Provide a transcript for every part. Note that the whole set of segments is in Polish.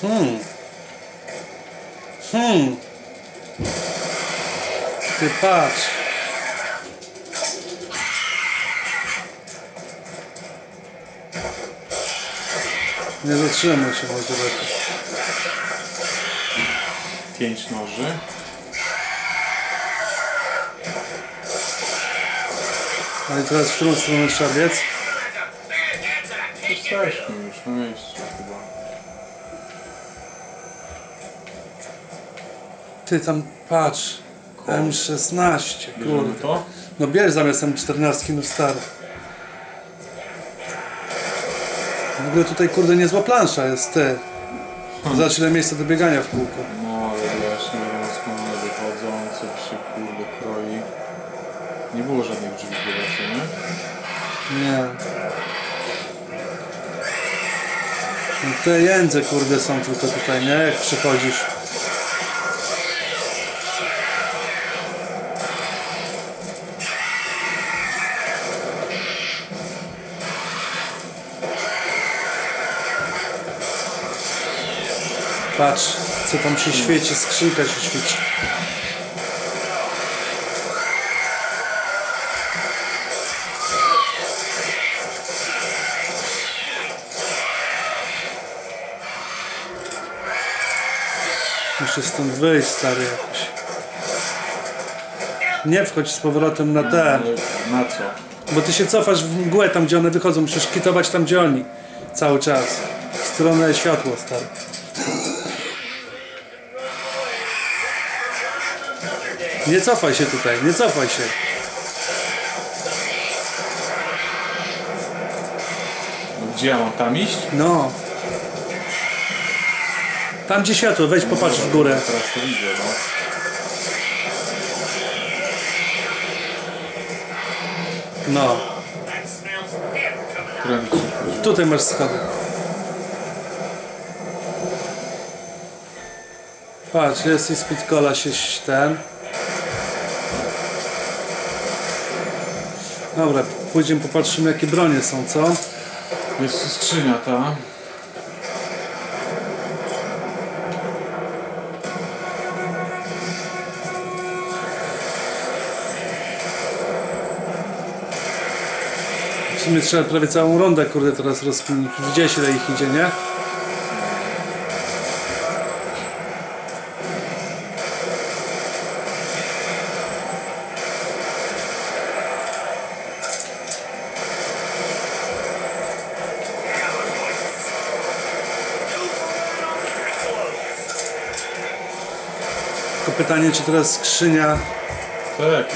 Hmm. Hmm. Ty patrz. Nie zatrzymuj się może lepiej. Pięć noży. No i teraz w którą stronę trzeba biec? Jesteśmy już na miejscu chyba. Ty tam patrz. M16, Bierzemy kurde. to? No bierz zamiast M14, no stary. W ogóle tutaj kurde niezła plansza jest, ty. Zobacz ile miejsca do biegania w kółko. No ale wiesz, nie wiem skąd one wychodzą, co się kurde kroi. Nie było żadnych drzwi chyba, nie? Nie. No te jędze kurde są tylko tutaj, nie? Jak przychodzisz. Patrz, co tam się świeci, skrzynka się świeci. Muszę stąd wyjść, stary, jakoś. Nie wchodź z powrotem na ten, Ale na co? bo ty się cofasz w mgłę tam, gdzie one wychodzą. Musisz kitować tam, gdzie oni. Cały czas. W stronę światła, stary. Nie cofaj się tutaj, nie cofaj się. No, gdzie ja mam tam iść? No. Tam, gdzie światło, weź popatrz w górę. Teraz to widzę, no. No. Tutaj masz schody. Patrz, jest i speed cola się ten. Dobra, pójdziemy popatrzymy jakie bronie są, co? Jest skrzynia ta. W sumie trzeba prawie całą rundę, kurde, teraz rozkminić. Widziałeś ile ich idzie, nie? Pytanie, czy teraz skrzynia Tak,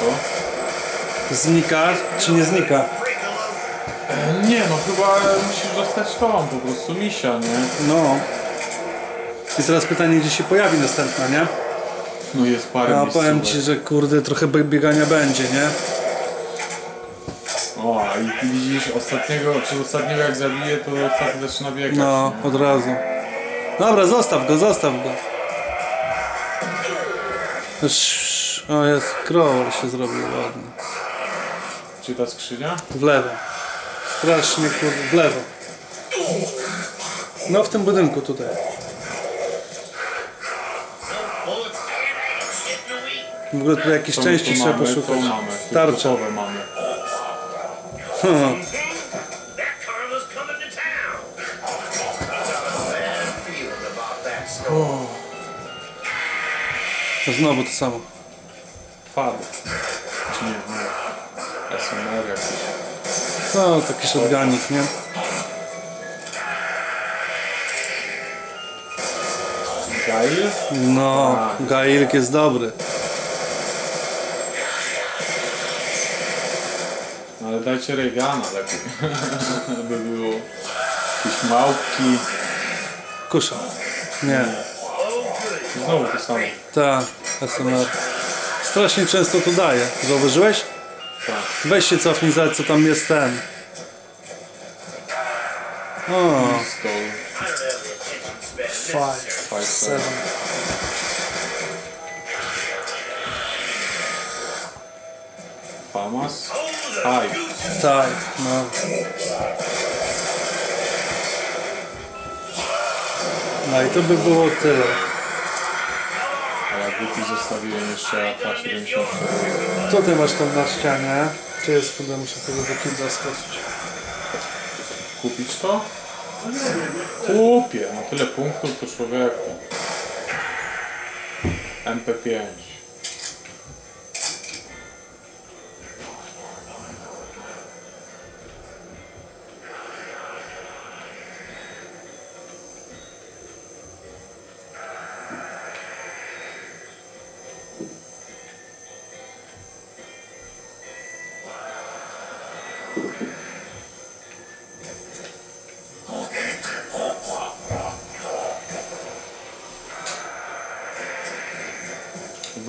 co? znika, czy nie znika? E, Nie no, chyba musisz dostać tą po prostu misia, nie? No. I teraz pytanie, gdzie się pojawi następna, nie? No jest parę Ja powiem ci, że kurde, trochę bie- biegania będzie, nie? O, i ty widzisz ostatniego, czy ostatniego jak zabije, to ostatni zaczyna biegać, No, nie? od razu. Dobra, zostaw go, zostaw go. Sz- O, jest crawl się zrobił ładny. Czy ta skrzynia? W lewo. Strasznie kurde, w lewo. No w tym budynku tutaj. W ogóle tu jakieś Co części tu trzeba mamy, poszukać. To mamy, tu gotowe mamy. Hmm. Znowu to samo. Fad. Czy nie, nie. SMR jakiś. No, taki shotgunik, nie? Gail? No, Gailk jest dobry. No ale dajcie Reagana lepiej. By było jakieś małpki. Kusza. Nie, Znowu to samo. ta SMR. Strasznie często to daje. Zauważyłeś? Tak. Weź się cofnij, zobacz co tam jest ten. O, five, Five, seven. Famas. Hi. Tak, no. No i to by było tyle. A ja głupi zostawiłem jeszcze AK-74. Tutaj masz tam na ścianie. Gdzie jest, kurde, muszę tego do kilda skoczyć. Kupić to? Kupię, no tyle punktów to człowieku. MP5.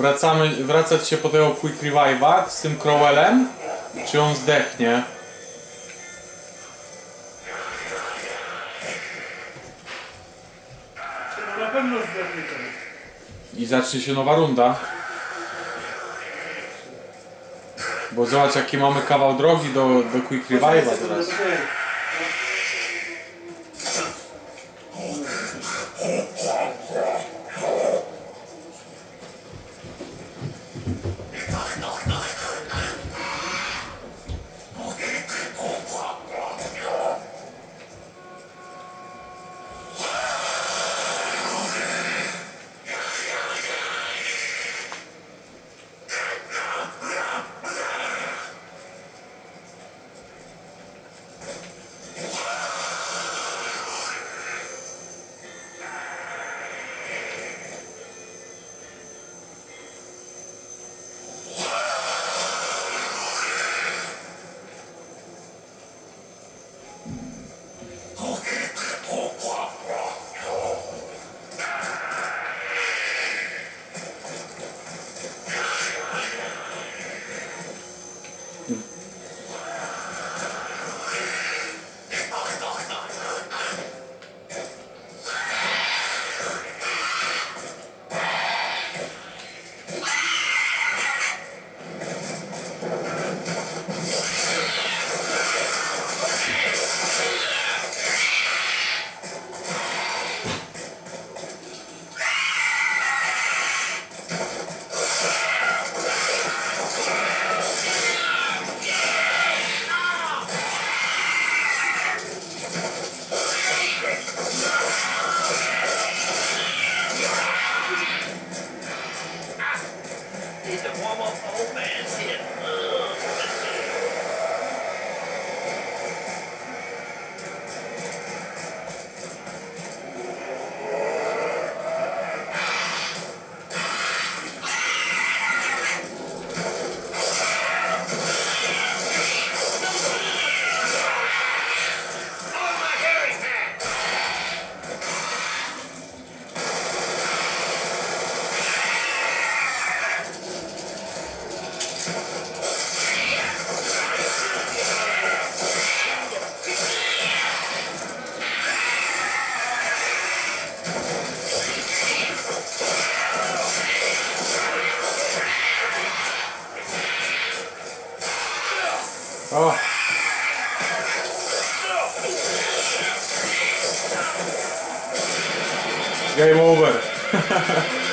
Wracamy, wracać się po tego Quick Revive'a z tym Crowellem? Czy on zdechnie? Na pewno zdechnie. I zacznie się nowa runda. Bo zobacz jaki mamy kawał drogi do, do Quick Revive'a teraz. Game over.